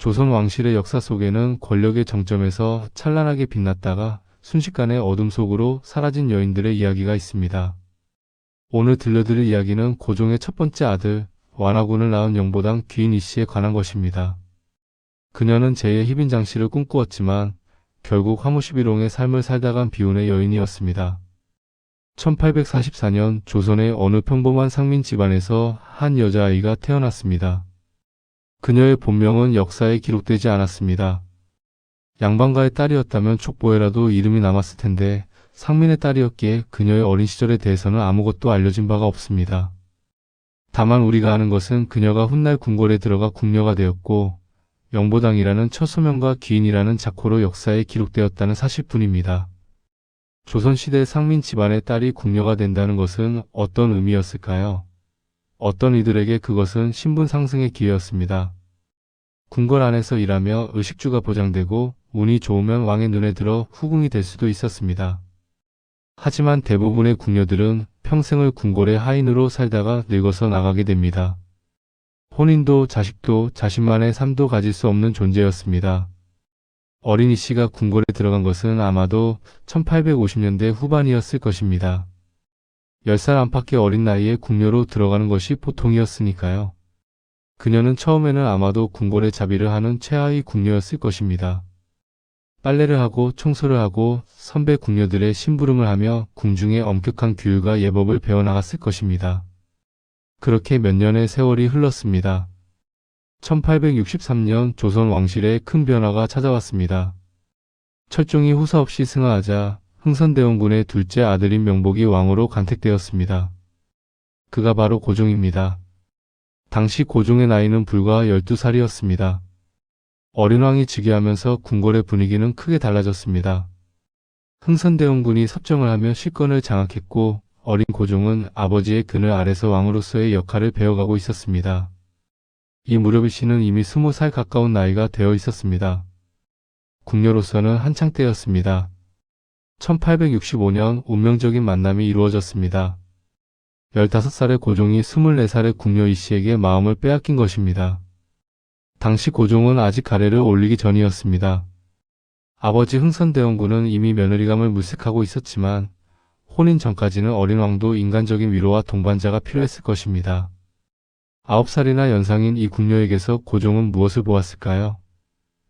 조선 왕실의 역사 속에는 권력의 정점에서 찬란하게 빛났다가 순식간에 어둠 속으로 사라진 여인들의 이야기가 있습니다. 오늘 들려드릴 이야기는 고종의 첫 번째 아들 완화군을 낳은 영보당 귀인 이 씨에 관한 것입니다. 그녀는 제2의 희빈 장씨를 꿈꾸었지만 결국 화무시비롱의 삶을 살다간 비운의 여인이었습니다. 1844년 조선의 어느 평범한 상민 집안에서 한 여자아이가 태어났습니다. 그녀의 본명은 역사에 기록되지 않았습니다. 양반가의 딸이었다면 촉보에라도 이름이 남았을 텐데 상민의 딸이었기에 그녀의 어린 시절에 대해서는 아무것도 알려진 바가 없습니다. 다만 우리가 아는 것은 그녀가 훗날 궁궐에 들어가 궁녀가 되었고 영보당이라는 첫 소명과 기인이라는 작호로 역사에 기록되었다는 사실뿐입니다. 조선시대 상민 집안의 딸이 궁녀가 된다는 것은 어떤 의미였을까요? 어떤 이들에게 그것은 신분 상승의 기회였습니다. 궁궐 안에서 일하며 의식주가 보장되고 운이 좋으면 왕의 눈에 들어 후궁이 될 수도 있었습니다. 하지만 대부분의 궁녀들은 평생을 궁궐의 하인으로 살다가 늙어서 나가게 됩니다. 혼인도 자식도 자신만의 삶도 가질 수 없는 존재였습니다. 어린이 씨가 궁궐에 들어간 것은 아마도 1850년대 후반이었을 것입니다. 10살 안팎의 어린 나이에 궁녀로 들어가는 것이 보통이었으니까요. 그녀는 처음에는 아마도 궁궐의 자비를 하는 최하위 궁녀였을 것입니다. 빨래를 하고 청소를 하고 선배 궁녀들의 심부름을 하며 궁중의 엄격한 규율과 예법을 배워나갔을 것입니다. 그렇게 몇 년의 세월이 흘렀습니다. 1863년 조선 왕실에 큰 변화가 찾아왔습니다. 철종이 후사 없이 승하하자 흥선대원군의 둘째 아들인 명복이 왕으로 간택되었습니다. 그가 바로 고종입니다. 당시 고종의 나이는 불과 12살이었습니다. 어린 왕이 즉위하면서 궁궐의 분위기는 크게 달라졌습니다. 흥선대원군이 섭정을 하며 실권을 장악했고 어린 고종은 아버지의 그늘 아래서 왕으로서의 역할을 배워가고 있었습니다. 이 무렵 이 씨는 이미 스무 살 가까운 나이가 되어 있었습니다. 궁녀로서는 한창 때였습니다. 1865년 운명적인 만남이 이루어졌습니다. 15살의 고종이 24살의 궁녀 이 씨에게 마음을 빼앗긴 것입니다. 당시 고종은 아직 가래를 올리기 전이었습니다. 아버지 흥선대원군은 이미 며느리감을 물색하고 있었지만 혼인 전까지는 어린 왕도 인간적인 위로와 동반자가 필요했을 것입니다. 아홉 살이나 연상인 이 궁녀에게서 고종은 무엇을 보았을까요?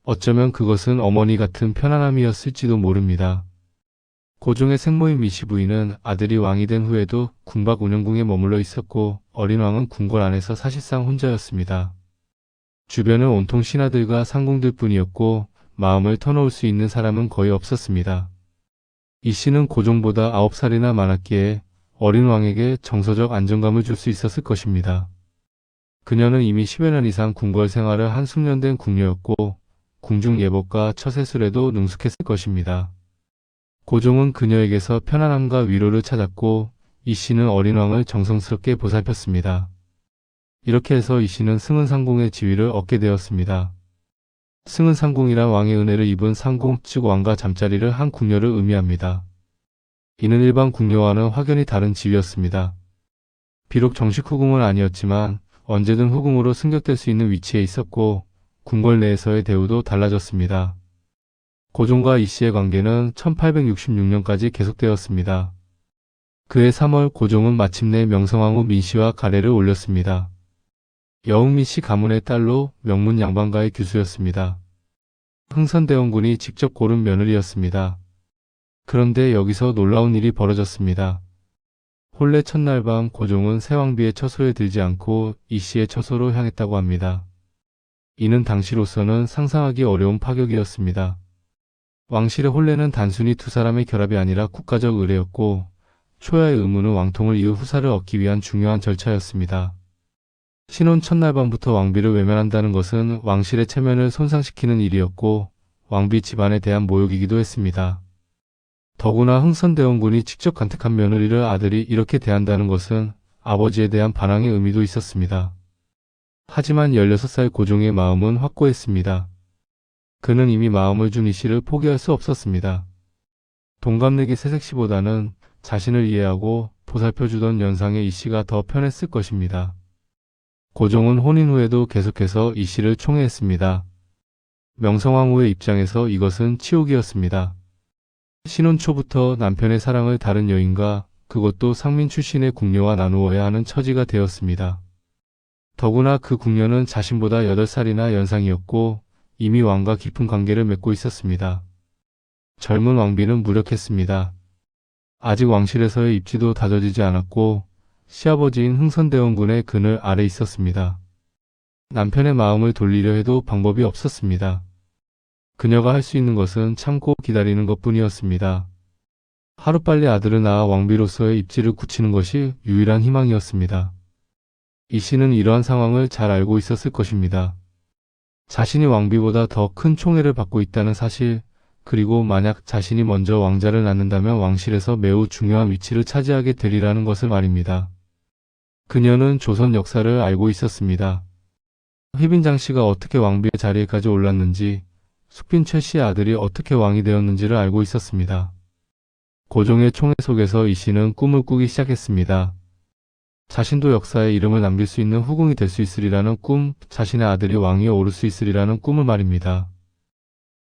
어쩌면 그것은 어머니 같은 편안함이었을지도 모릅니다. 고종의 생모인 미시 부인은 아들이 왕이 된 후에도 궁박 운영궁에 머물러 있었고 어린 왕은 궁궐 안에서 사실상 혼자였습니다. 주변은 온통 신하들과 상궁들 뿐이었고 마음을 터놓을 수 있는 사람은 거의 없었습니다. 이 씨는 고종보다 9살이나 많았기에 어린 왕에게 정서적 안정감을 줄 수 있었을 것입니다. 그녀는 이미 10여 년 이상 궁궐 생활을 한 숙년 된 궁녀였고 궁중 예법과 처세술에도 능숙했을 것입니다. 고종은 그녀에게서 편안함과 위로를 찾았고 이 씨는 어린 왕을 정성스럽게 보살폈습니다. 이렇게 해서 이 씨는 승은상궁의 지위를 얻게 되었습니다. 승은상궁이란 왕의 은혜를 입은 상궁 즉 왕과 잠자리를 한 궁녀를 의미합니다. 이는 일반 궁녀와는 확연히 다른 지위였습니다. 비록 정식 후궁은 아니었지만 언제든 후궁으로 승격될 수 있는 위치에 있었고 궁궐 내에서의 대우도 달라졌습니다. 고종과 이 씨의 관계는 1866년까지 계속되었습니다. 그해 3월 고종은 마침내 명성황후 민씨와 가래를 올렸습니다. 여웅 민 씨 가문의 딸로 명문 양반가의 규수였습니다. 흥선대원군이 직접 고른 며느리였습니다. 그런데 여기서 놀라운 일이 벌어졌습니다. 혼례 첫날 밤 고종은 새왕비의 처소에 들지 않고 이 씨의 처소로 향했다고 합니다. 이는 당시로서는 상상하기 어려운 파격이었습니다. 왕실의 혼례는 단순히 두 사람의 결합이 아니라 국가적 의례였고 초야의 의무는 왕통을 이을 후사를 얻기 위한 중요한 절차였습니다. 신혼 첫날 밤부터 왕비를 외면한다는 것은 왕실의 체면을 손상시키는 일이었고 왕비 집안에 대한 모욕이기도 했습니다. 더구나 흥선대원군이 직접 간택한 며느리를 아들이 이렇게 대한다는 것은 아버지에 대한 반항의 의미도 있었습니다. 하지만 16살 고종의 마음은 확고했습니다. 그는 이미 마음을 준 이 씨를 포기할 수 없었습니다. 동갑내기 새색시보다는 자신을 이해하고 보살펴주던 연상의 이 씨가 더 편했을 것입니다. 고종은 혼인 후에도 계속해서 이 씨를 총애했습니다. 명성황후의 입장에서 이것은 치욕이었습니다. 신혼 초부터 남편의 사랑을 다른 여인과 그것도 상민 출신의 궁녀와 나누어야 하는 처지가 되었습니다. 더구나 그 궁녀는 자신보다 8살이나 연상이었고 이미 왕과 깊은 관계를 맺고 있었습니다. 젊은 왕비는 무력했습니다. 아직 왕실에서의 입지도 다져지지 않았고 시아버지인 흥선대원군의 그늘 아래 있었습니다. 남편의 마음을 돌리려 해도 방법이 없었습니다. 그녀가 할 수 있는 것은 참고 기다리는 것 뿐이었습니다. 하루빨리 아들을 낳아 왕비로서의 입지를 굳히는 것이 유일한 희망이었습니다. 이 씨는 이러한 상황을 잘 알고 있었을 것입니다. 자신이 왕비보다 더 큰 총애를 받고 있다는 사실, 그리고 만약 자신이 먼저 왕자를 낳는다면 왕실에서 매우 중요한 위치를 차지하게 되리라는 것을 말입니다. 그녀는 조선 역사를 알고 있었습니다. 휘빈장 씨가 어떻게 왕비의 자리에까지 올랐는지, 숙빈 최 씨의 아들이 어떻게 왕이 되었는지를 알고 있었습니다. 고종의 총애 속에서 이 씨는 꿈을 꾸기 시작했습니다. 자신도 역사에 이름을 남길 수 있는 후궁이 될 수 있으리라는 꿈, 자신의 아들이 왕위에 오를 수 있으리라는 꿈을 말입니다.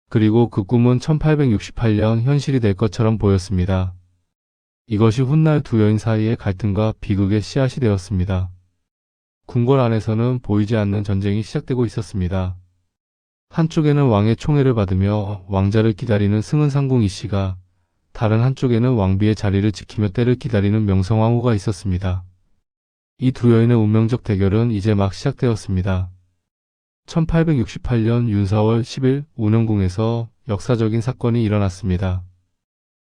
그리고 그 꿈은 1868년 현실이 될 것처럼 보였습니다. 이것이 훗날 두 여인 사이의 갈등과 비극의 씨앗이 되었습니다. 궁궐 안에서는 보이지 않는 전쟁이 시작되고 있었습니다. 한쪽에는 왕의 총애를 받으며 왕자를 기다리는 승은상궁 이씨가 다른 한쪽에는 왕비의 자리를 지키며 때를 기다리는 명성황후가 있었습니다. 이 두 여인의 운명적 대결은 이제 막 시작되었습니다. 1868년 윤사월 10일 운영궁에서 역사적인 사건이 일어났습니다.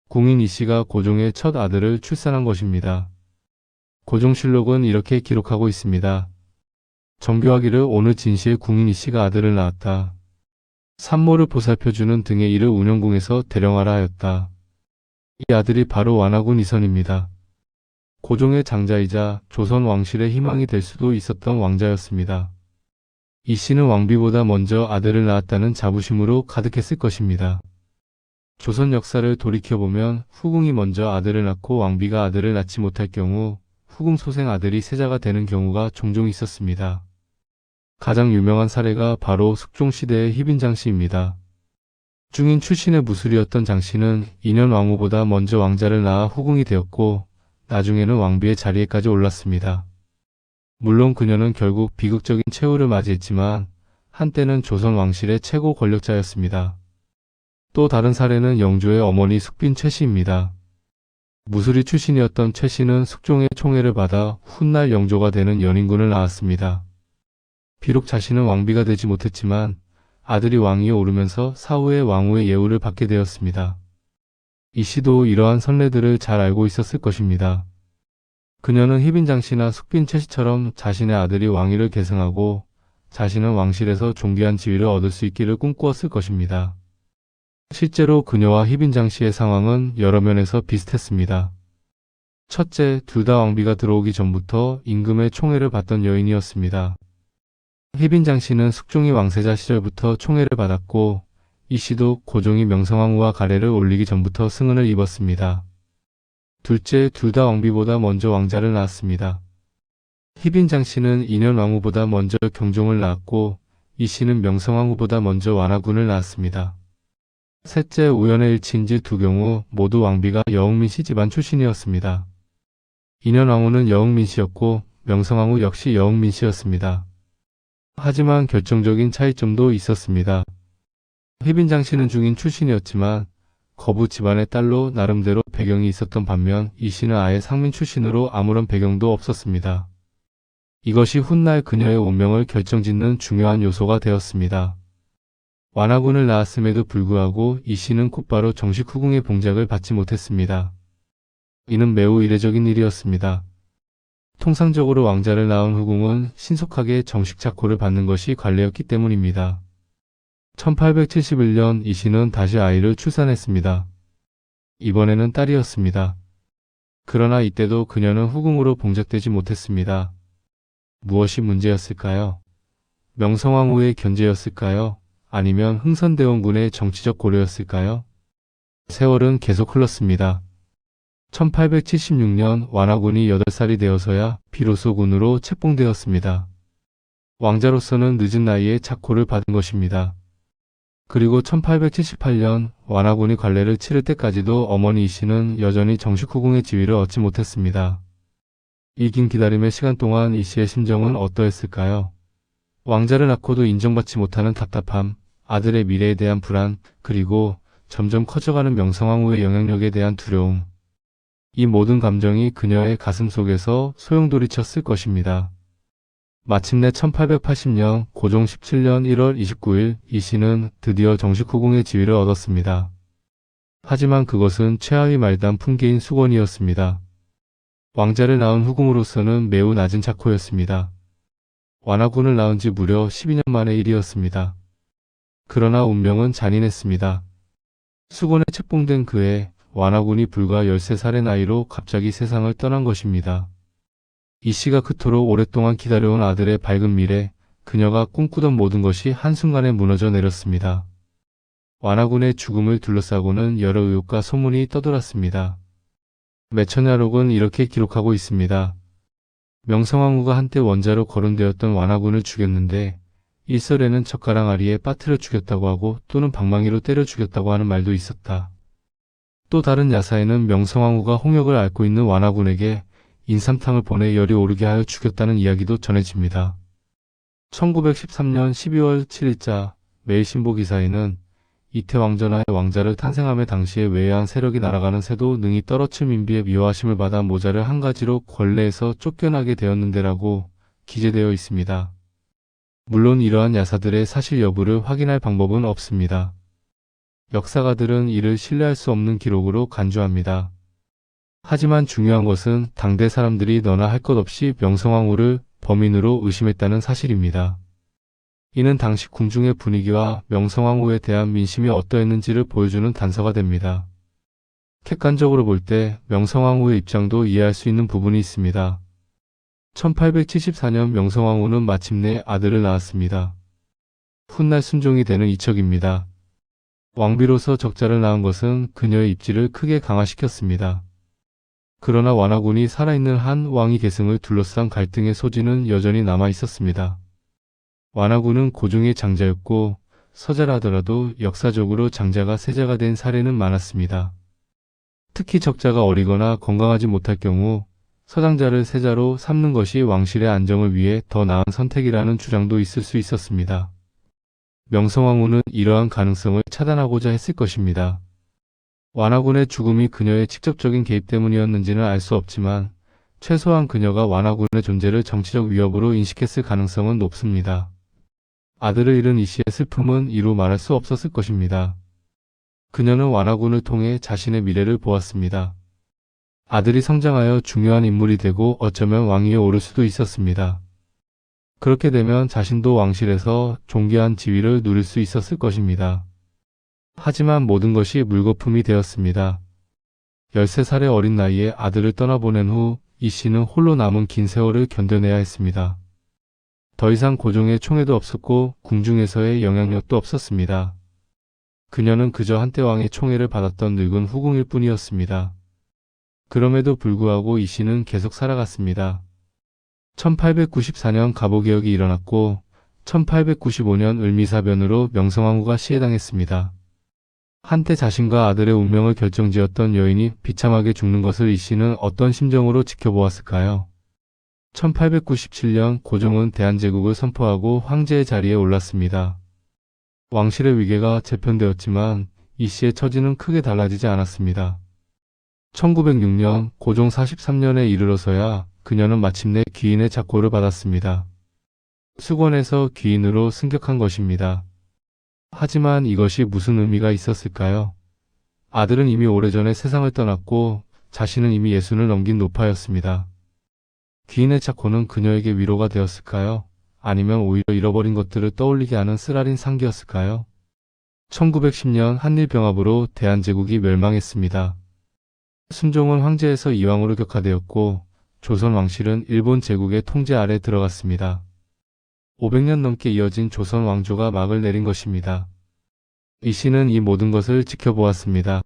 공인 이씨가 고종의 첫 아들을 출산한 것입니다. 고종실록은 이렇게 기록하고 있습니다. 정교하기를 오늘 진시에 궁인 이씨가 아들을 낳았다. 산모를 보살펴주는 등의 일을 운영궁에서 대령하라 하였다. 이 아들이 바로 완화군 이선입니다. 고종의 장자이자 조선 왕실의 희망이 될 수도 있었던 왕자였습니다. 이 씨는 왕비보다 먼저 아들을 낳았다는 자부심으로 가득했을 것입니다. 조선 역사를 돌이켜보면 후궁이 먼저 아들을 낳고 왕비가 아들을 낳지 못할 경우 후궁 소생 아들이 세자가 되는 경우가 종종 있었습니다. 가장 유명한 사례가 바로 숙종시대의 희빈 장 씨입니다. 중인 출신의 무술이었던 장 씨는 2년 왕후보다 먼저 왕자를 낳아 후궁이 되었고 나중에는 왕비의 자리에까지 올랐습니다. 물론 그녀는 결국 비극적인 최후를 맞이했지만 한때는 조선 왕실의 최고 권력자였습니다. 또 다른 사례는 영조의 어머니 숙빈 최 씨입니다. 무술이 출신이었던 최 씨는 숙종의 총애를 받아 훗날 영조가 되는 연인군을 낳았습니다. 비록 자신은 왕비가 되지 못했지만 아들이 왕위에 오르면서 사후에 왕후의 예우를 받게 되었습니다. 이 씨도 이러한 선례들을 잘 알고 있었을 것입니다. 그녀는 희빈장 씨나 숙빈 최 씨처럼 자신의 아들이 왕위를 계승하고 자신은 왕실에서 존귀한 지위를 얻을 수 있기를 꿈꾸었을 것입니다. 실제로 그녀와 희빈장 씨의 상황은 여러 면에서 비슷했습니다. 첫째, 둘 다 왕비가 들어오기 전부터 임금의 총애를 받던 여인이었습니다. 희빈장 씨는 숙종이 왕세자 시절부터 총애를 받았고 이 씨도 고종이 명성황후와 가래를 올리기 전부터 승은을 입었습니다. 둘째, 둘 다 왕비보다 먼저 왕자를 낳았습니다. 희빈장 씨는 인현 왕후보다 먼저 경종을 낳았고 이 씨는 명성왕후보다 먼저 완화군을 낳았습니다. 셋째, 우연의 일치인지 두 경우 모두 왕비가 여흥민 씨 집안 출신이었습니다. 인현 왕후는 여흥민 씨였고 명성왕후 역시 여흥민 씨였습니다. 하지만 결정적인 차이점도 있었습니다. 휘빈장 씨는 중인 출신이었지만 거부 집안의 딸로 나름대로 배경이 있었던 반면 이 씨는 아예 상민 출신으로 아무런 배경도 없었습니다. 이것이 훗날 그녀의 운명을 결정짓는 중요한 요소가 되었습니다. 완화군을 낳았음에도 불구하고 이 씨는 곧바로 정식 후궁의 봉작을 받지 못했습니다. 이는 매우 이례적인 일이었습니다. 통상적으로 왕자를 낳은 후궁은 신속하게 정식 착호를 받는 것이 관례였기 때문입니다. 1871년 이 씨는 다시 아이를 출산했습니다. 이번에는 딸이었습니다. 그러나 이때도 그녀는 후궁으로 봉작되지 못했습니다. 무엇이 문제였을까요? 명성황후의 견제였을까요? 아니면 흥선대원군의 정치적 고려였을까요? 세월은 계속 흘렀습니다. 1876년 완화군이 8살이 되어서야 비로소 군으로 책봉되었습니다. 왕자로서는 늦은 나이에 착호를 받은 것입니다. 그리고 1878년 완화군이 관례를 치를 때까지도 어머니 이 씨는 여전히 정식 후궁의 지위를 얻지 못했습니다. 이 긴 기다림의 시간 동안 이 씨의 심정은 어떠했을까요? 왕자를 낳고도 인정받지 못하는 답답함, 아들의 미래에 대한 불안, 그리고 점점 커져가는 명성황후의 영향력에 대한 두려움. 이 모든 감정이 그녀의 가슴 속에서 소용돌이쳤을 것입니다. 마침내 1880년 고종 17년 1월 29일 이 씨는 드디어 정식 후궁의 지위를 얻었습니다. 하지만 그것은 최하위 말단 풍계인 수건이었습니다. 왕자를 낳은 후궁으로서는 매우 낮은 착호였습니다. 완화군을 낳은 지 무려 12년 만의 일이었습니다. 그러나 운명은 잔인했습니다. 수건에 책봉된 그해 완화군이 불과 13살의 나이로 갑자기 세상을 떠난 것입니다. 이 씨가 그토록 오랫동안 기다려온 아들의 밝은 미래, 그녀가 꿈꾸던 모든 것이 한순간에 무너져 내렸습니다. 완화군의 죽음을 둘러싸고는 여러 의혹과 소문이 떠돌았습니다. 매천야록은 이렇게 기록하고 있습니다. 명성황후가 한때 원자로 거론되었던 완화군을 죽였는데 일설에는 젓가락 아리에 빠트려 죽였다고 하고 또는 방망이로 때려 죽였다고 하는 말도 있었다. 또 다른 야사에는 명성황후가 홍역을 앓고 있는 완화군에게 인삼탕을 보내 열이 오르게 하여 죽였다는 이야기도 전해집니다. 1913년 12월 7일자 매일신보 기사에는 이태 왕전하의 왕자를 탄생함에 당시에 외해한 세력이 날아가는 새도 능히 떨어칠 민비의 미워하심을 받아 모자를 한 가지로 권례에서 쫓겨나게 되었는데라고 기재되어 있습니다. 물론 이러한 야사들의 사실 여부를 확인할 방법은 없습니다. 역사가들은 이를 신뢰할 수 없는 기록으로 간주합니다. 하지만 중요한 것은 당대 사람들이 너나 할 것 없이 명성황후를 범인으로 의심했다는 사실입니다. 이는 당시 궁중의 분위기와 명성황후에 대한 민심이 어떠했는지를 보여주는 단서가 됩니다. 객관적으로 볼 때 명성황후의 입장도 이해할 수 있는 부분이 있습니다. 1874년 명성황후는 마침내 아들을 낳았습니다. 훗날 순종이 되는 이척입니다. 왕비로서 적자를 낳은 것은 그녀의 입지를 크게 강화시켰습니다. 그러나 완화군이 살아있는 한 왕위 계승을 둘러싼 갈등의 소지는 여전히 남아 있었습니다. 완화군은 고종의 장자였고 서자라더라도 역사적으로 장자가 세자가 된 사례는 많았습니다. 특히 적자가 어리거나 건강하지 못할 경우 서장자를 세자로 삼는 것이 왕실의 안정을 위해 더 나은 선택이라는 주장도 있을 수 있었습니다. 명성황후는 이러한 가능성을 차단하고자 했을 것입니다. 완화군의 죽음이 그녀의 직접적인 개입 때문이었는지는 알 수 없지만 최소한 그녀가 완화군의 존재를 정치적 위협으로 인식했을 가능성은 높습니다. 아들을 잃은 이 씨의 슬픔은 이루 말할 수 없었을 것입니다. 그녀는 완화군을 통해 자신의 미래를 보았습니다. 아들이 성장하여 중요한 인물이 되고 어쩌면 왕위에 오를 수도 있었습니다. 그렇게 되면 자신도 왕실에서 존귀한 지위를 누릴 수 있었을 것입니다. 하지만 모든 것이 물거품이 되었습니다. 13살의 어린 나이에 아들을 떠나보낸 후 이 씨는 홀로 남은 긴 세월을 견뎌내야 했습니다. 더 이상 고종의 총애도 없었고 궁중에서의 영향력도 없었습니다. 그녀는 그저 한때 왕의 총애를 받았던 늙은 후궁일 뿐이었습니다. 그럼에도 불구하고 이 씨는 계속 살아갔습니다. 1894년 가보개혁이 일어났고 1895년 을미사변으로 명성황후가 시해당했습니다. 한때 자신과 아들의 운명을 결정지었던 여인이 비참하게 죽는 것을 이 씨는 어떤 심정으로 지켜보았을까요? 1897년 고종은 대한제국을 선포하고 황제의 자리에 올랐습니다. 왕실의 위계가 재편되었지만 이 씨의 처지는 크게 달라지지 않았습니다. 1906년 고종 43년에 이르러서야 그녀는 마침내 귀인의 작고를 받았습니다. 수건에서 귀인으로 승격한 것입니다. 하지만 이것이 무슨 의미가 있었을까요? 아들은 이미 오래전에 세상을 떠났고 자신은 이미 예순을 넘긴 노파였습니다. 귀인의 착호는 그녀에게 위로가 되었을까요? 아니면 오히려 잃어버린 것들을 떠올리게 하는 쓰라린 상기였을까요? 1910년 한일병합으로 대한제국이 멸망했습니다. 순종은 황제에서 이왕으로 격하되었고 조선 왕실은 일본 제국의 통제 아래 들어갔습니다. 500년 넘게 이어진 조선 왕조가 막을 내린 것입니다. 이 씨는 이 모든 것을 지켜보았습니다.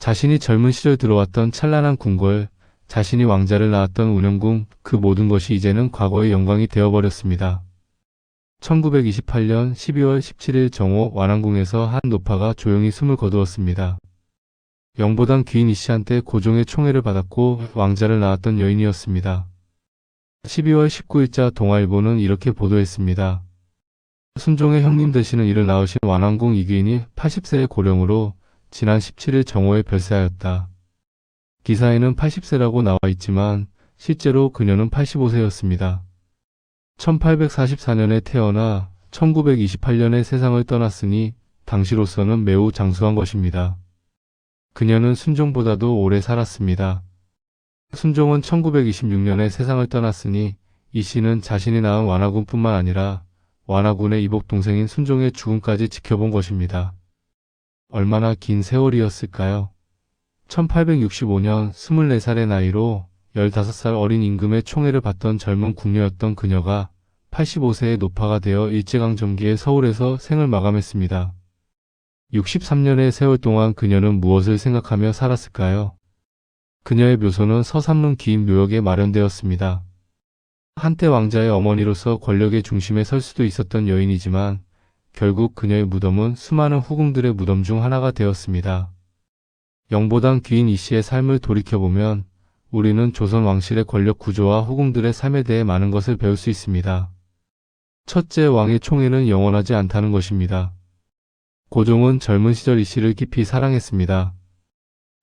자신이 젊은 시절 들어왔던 찬란한 궁궐, 자신이 왕자를 낳았던 운영궁, 그 모든 것이 이제는 과거의 영광이 되어버렸습니다. 1928년 12월 17일 정오 완안궁에서 한 노파가 조용히 숨을 거두었습니다. 영보단 귀인 이 씨한테 고종의 총애를 받았고 왕자를 낳았던 여인이었습니다. 12월 19일자 동아일보는 이렇게 보도했습니다. 순종의 형님 되시는 이를 낳으신 완안궁 이귀인이 80세의 고령으로 지난 17일 정오에 별세하였다. 기사에는 80세라고 나와 있지만 실제로 그녀는 85세였습니다. 1844년에 태어나 1928년에 세상을 떠났으니 당시로서는 매우 장수한 것입니다. 그녀는 순종보다도 오래 살았습니다. 순종은 1926년에 세상을 떠났으니 이 씨는 자신이 낳은 완화군뿐만 아니라 완화군의 이복 동생인 순종의 죽음까지 지켜본 것입니다. 얼마나 긴 세월이었을까요? 1865년 24살의 나이로 15살 어린 임금의 총애를 받던 젊은 궁녀였던 그녀가 85세의 노파가 되어 일제강점기에 서울에서 생을 마감했습니다. 63년의 세월 동안 그녀는 무엇을 생각하며 살았을까요? 그녀의 묘소는 서삼릉 기인 묘역에 마련되었습니다. 한때 왕자의 어머니로서 권력의 중심에 설 수도 있었던 여인이지만 결국 그녀의 무덤은 수많은 후궁들의 무덤 중 하나가 되었습니다. 영보당 귀인 이 씨의 삶을 돌이켜보면 우리는 조선 왕실의 권력 구조와 후궁들의 삶에 대해 많은 것을 배울 수 있습니다. 첫째 왕의 총애는 영원하지 않다는 것입니다. 고종은 젊은 시절 이 씨를 깊이 사랑했습니다.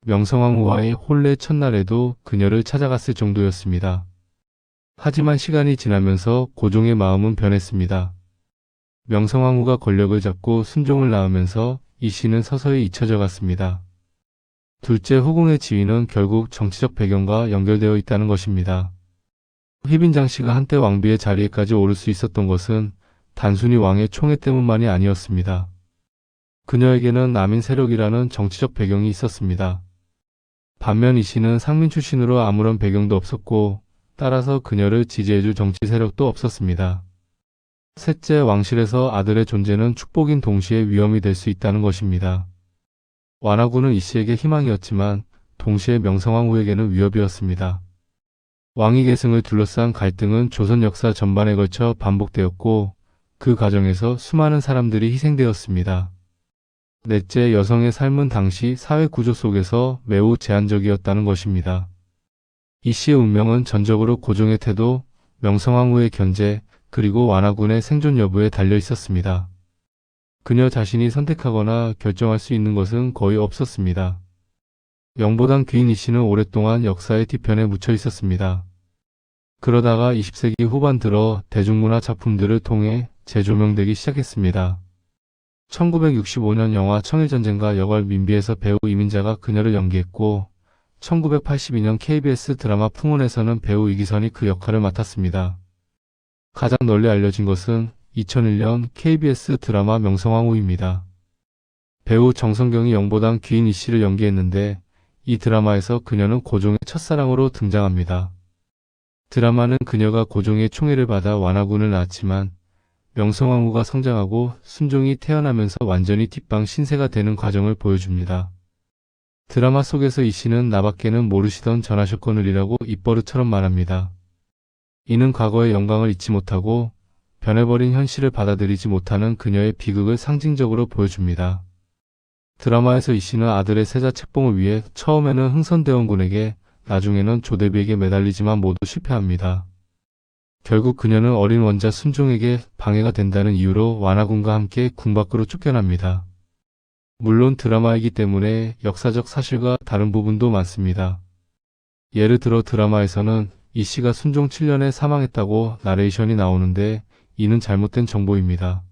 명성황후와의 혼례 첫날에도 그녀를 찾아갔을 정도였습니다. 하지만 시간이 지나면서 고종의 마음은 변했습니다. 명성황후가 권력을 잡고 순종을 낳으면서 이 씨는 서서히 잊혀져 갔습니다. 둘째 후궁의 지위는 결국 정치적 배경과 연결되어 있다는 것입니다. 휘빈장 씨가 한때 왕비의 자리에까지 오를 수 있었던 것은 단순히 왕의 총애 때문만이 아니었습니다. 그녀에게는 남인 세력이라는 정치적 배경이 있었습니다. 반면 이 씨는 상민 출신으로 아무런 배경도 없었고 따라서 그녀를 지지해줄 정치 세력도 없었습니다. 셋째 왕실에서 아들의 존재는 축복인 동시에 위험이 될 수 있다는 것입니다. 완화군은 이 씨에게 희망이었지만 동시에 명성황 후에게는 위협이었습니다. 왕위 계승을 둘러싼 갈등은 조선 역사 전반에 걸쳐 반복되었고 그 과정에서 수많은 사람들이 희생되었습니다. 넷째 여성의 삶은 당시 사회 구조 속에서 매우 제한적이었다는 것입니다. 이 씨의 운명은 전적으로 고종의 태도, 명성황후의 견제, 그리고 완화군의 생존 여부에 달려 있었습니다. 그녀 자신이 선택하거나 결정할 수 있는 것은 거의 없었습니다. 영보당 귀인 이 씨는 오랫동안 역사의 뒤편에 묻혀 있었습니다. 그러다가 20세기 후반 들어 대중문화 작품들을 통해 재조명되기 시작했습니다. 1965년 영화 청일전쟁과 여걸 민비에서 배우 이민자가 그녀를 연기했고 1982년 KBS 드라마 풍운에서는 배우 이기선이 그 역할을 맡았습니다. 가장 널리 알려진 것은 2001년 KBS 드라마 명성황후입니다. 배우 정성경이 영보당 귀인 이 씨를 연기했는데 이 드라마에서 그녀는 고종의 첫사랑으로 등장합니다. 드라마는 그녀가 고종의 총애를 받아 완화군을 낳았지만 명성황후가 성장하고 순종이 태어나면서 완전히 뒷방 신세가 되는 과정을 보여줍니다. 드라마 속에서 이 씨는 나밖에는 모르시던 전하셨건을 이라고 입버릇처럼 말합니다. 이는 과거의 영광을 잊지 못하고 변해버린 현실을 받아들이지 못하는 그녀의 비극을 상징적으로 보여줍니다. 드라마에서 이 씨는 아들의 세자 책봉을 위해 처음에는 흥선대원군에게 나중에는 조대비에게 매달리지만 모두 실패합니다. 결국 그녀는 어린 원자 순종에게 방해가 된다는 이유로 완화군과 함께 궁 밖으로 쫓겨납니다. 물론 드라마이기 때문에 역사적 사실과 다른 부분도 많습니다. 예를 들어 드라마에서는 이 씨가 순종 7년에 사망했다고 나레이션이 나오는데 이는 잘못된 정보입니다.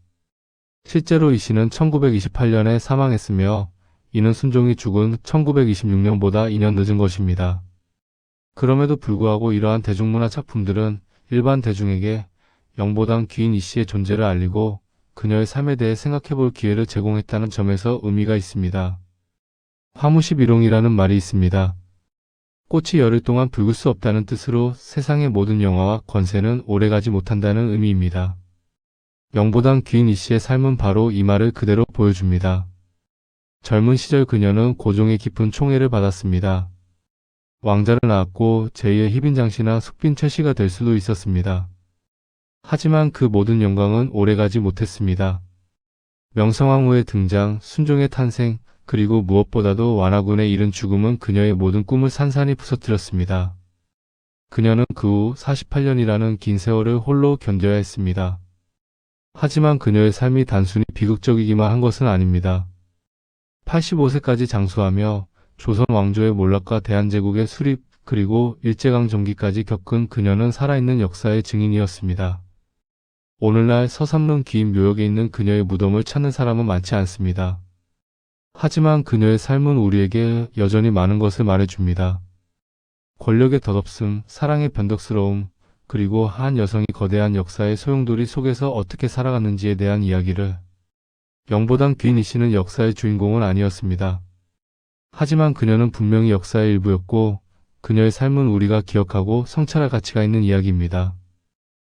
실제로 이 씨는 1928년에 사망했으며 이는 순종이 죽은 1926년보다 2년 늦은 것입니다. 그럼에도 불구하고 이러한 대중문화 작품들은 일반 대중에게 영보당 귀인 이 씨의 존재를 알리고 그녀의 삶에 대해 생각해 볼 기회를 제공했다는 점에서 의미가 있습니다. 화무시비롱이라는 말이 있습니다. 꽃이 열흘 동안 붉을 수 없다는 뜻으로 세상의 모든 영화와 권세는 오래가지 못한다는 의미입니다. 영보당 귀인 이 씨의 삶은 바로 이 말을 그대로 보여줍니다. 젊은 시절 그녀는 고종의 깊은 총애를 받았습니다. 왕자를 낳았고 제2의 희빈장씨나 숙빈 최씨가 될 수도 있었습니다. 하지만 그 모든 영광은 오래가지 못했습니다. 명성황후의 등장, 순종의 탄생, 그리고 무엇보다도 완화군의 이른 죽음은 그녀의 모든 꿈을 산산이 부서뜨렸습니다. 그녀는 그 후 48년이라는 긴 세월을 홀로 견뎌야 했습니다. 하지만 그녀의 삶이 단순히 비극적이기만 한 것은 아닙니다. 85세까지 장수하며 조선 왕조의 몰락과 대한제국의 수립 그리고 일제강점기까지 겪은 그녀는 살아있는 역사의 증인이었습니다. 오늘날 서삼릉 긴 묘역에 있는 그녀의 무덤을 찾는 사람은 많지 않습니다. 하지만 그녀의 삶은 우리에게 여전히 많은 것을 말해줍니다. 권력의 덧없음, 사랑의 변덕스러움, 그리고 한 여성이 거대한 역사의 소용돌이 속에서 어떻게 살아갔는지에 대한 이야기를 영보단 귀인 이 씨는 역사의 주인공은 아니었습니다. 하지만 그녀는 분명히 역사의 일부였고 그녀의 삶은 우리가 기억하고 성찰할 가치가 있는 이야기입니다.